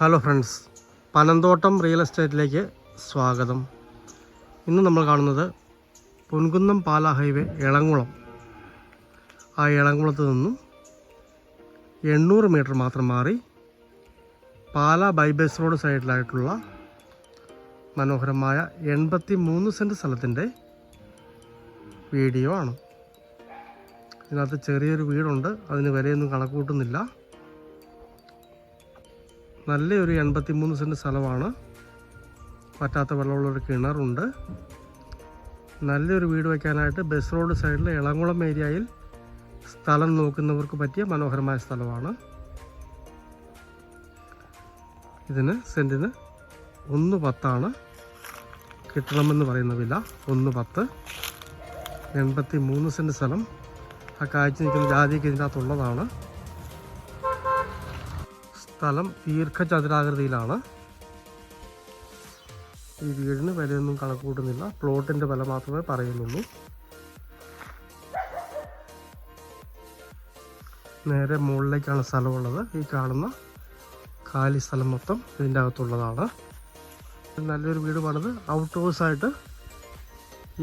Hello friends Panamthottam real എസ്റ്റേറ്റിലേക്ക് സ്വാഗതം. ഇന്ന് നമ്മൾ കാണുന്നത് പൊൻകുന്നം പാല ഹൈവേ എളങ്കുളം. ആ എളങ്കുളത്ത് നിന്നും എണ്ണൂറ് മീറ്റർ മാത്രം മാറി പാല ബൈബേസ് റോഡ് സൈഡിലായിട്ടുള്ള മനോഹരമായ എൺപത്തി മൂന്ന് സെന്റ് സ്ഥലത്തിന്റെ വീഡിയോ ആണ്. ഇതിനകത്ത് ചെറിയൊരു വീടുണ്ട് അതിന് വിലയൊന്നും കണക്കൂട്ടുന്നില്ല നല്ലൊരു എൺപത്തി മൂന്ന് സെന്റ് സ്ഥലമാണ്. പറ്റാത്ത വെള്ളമുള്ളൊരു കിണറുണ്ട്. നല്ലൊരു വീട് വയ്ക്കാനായിട്ട് ബസ് റോഡ് സൈഡിൽ ഇളംകുളം ഏരിയയിൽ സ്ഥലം നോക്കുന്നവർക്ക് പറ്റിയ മനോഹരമായ സ്ഥലമാണ്. ഇതിന് സെന്റിന് ഒന്ന് പത്താണ്. കിട്ടണമെന്ന് പറയുന്ന വില ഒന്ന് പത്ത്. എൺപത്തി മൂന്ന് സെന്റ് സ്ഥലം. ആ കാഴ്ച നിൽക്കുന്ന ജാതിക്ക് ഇതിന്റെ സ്ഥലം ദീർഘചതുരാകൃതിയിലാണ്. ഈ വീടിന് വിലയൊന്നും കണക്കൂട്ടുന്നില്ല പ്ലോട്ടിന്റെ വില മാത്രമേ പറയുന്നുള്ളൂ. നേരെ മുകളിലേക്കാണ് സ്ഥലമുള്ളത്. ഈ കാണുന്ന കാലി സ്ഥലം മൊത്തം ഇതിന്റെ അകത്തുള്ളതാണ്. നല്ലൊരു വീട് പണിത് ഔട്ട് ഹൗസായിട്ട്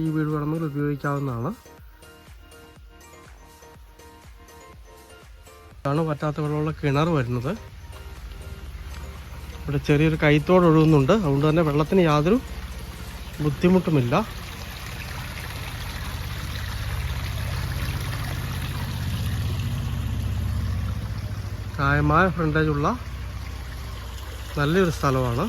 ഈ വീട് വേണമെങ്കിൽ ഉപയോഗിക്കാവുന്നതാണ്. ഇതാണ് പറ്റാത്ത വെള്ളമുള്ള കിണർ വരുന്നത്. ഇവിടെ ചെറിയൊരു കൈത്തോട് ഒഴുകുന്നുണ്ട്. അതുകൊണ്ട് തന്നെ വെള്ളത്തിന് യാതൊരു ബുദ്ധിമുട്ടുമില്ല. ന്യായമായ ഫ്രണ്ടേജുള്ള നല്ലൊരു സ്ഥലമാണ്.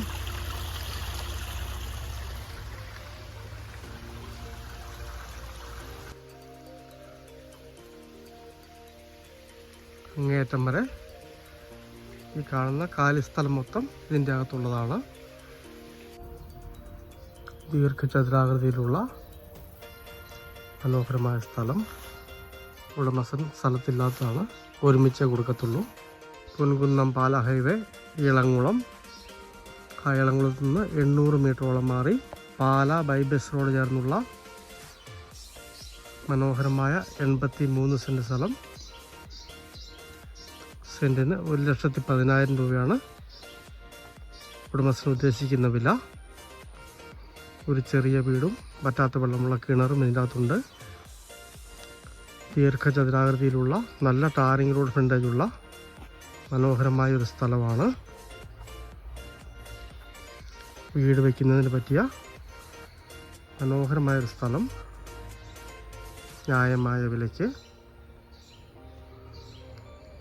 അങ്ങേയറ്റം വരെ ഈ കാണുന്ന കാലി സ്ഥലം മൊത്തം ഇതിന്റെ അകത്തുള്ളതാണ്. ദീർഘചതുരാകൃതിയിലുള്ള മനോഹരമായ സ്ഥലം. ഉടമസ്ഥൻ സ്ഥലത്തില്ലാത്തതാണ്. ഒരുമിച്ചേ കൊടുക്കത്തുള്ളൂ. പൊൻകുന്നം പാല ഹൈവേ ഇളങ്കുളം ആ ഇളങ്കുളത്ത് നിന്ന് എണ്ണൂറ് മീറ്ററോളം മാറി പാല ബൈബസ് റോഡ് ചേർന്നുള്ള മനോഹരമായ എൺപത്തി മൂന്ന് സെന്റ് സ്ഥലം. സെന്റിന് ഒരു ലക്ഷത്തി പതിനായിരം രൂപയാണ് ഉടമസ്ഥൻ ഉദ്ദേശിക്കുന്ന വില. ഒരു ചെറിയ വീടും പറ്റാത്ത വെള്ളമുള്ള കിണറും ഇതിന്റെ അകത്തുണ്ട് ദീർഘചതുരാകൃതിയിലുള്ള നല്ല ടാറിംഗ് റോഡ് ഫ്രണ്ടേജുള്ള മനോഹരമായ ഒരു സ്ഥലമാണ്. വീട് വയ്ക്കുന്നതിന് പറ്റിയ മനോഹരമായൊരു സ്ഥലം. ന്യായമായ വിലയ്ക്ക്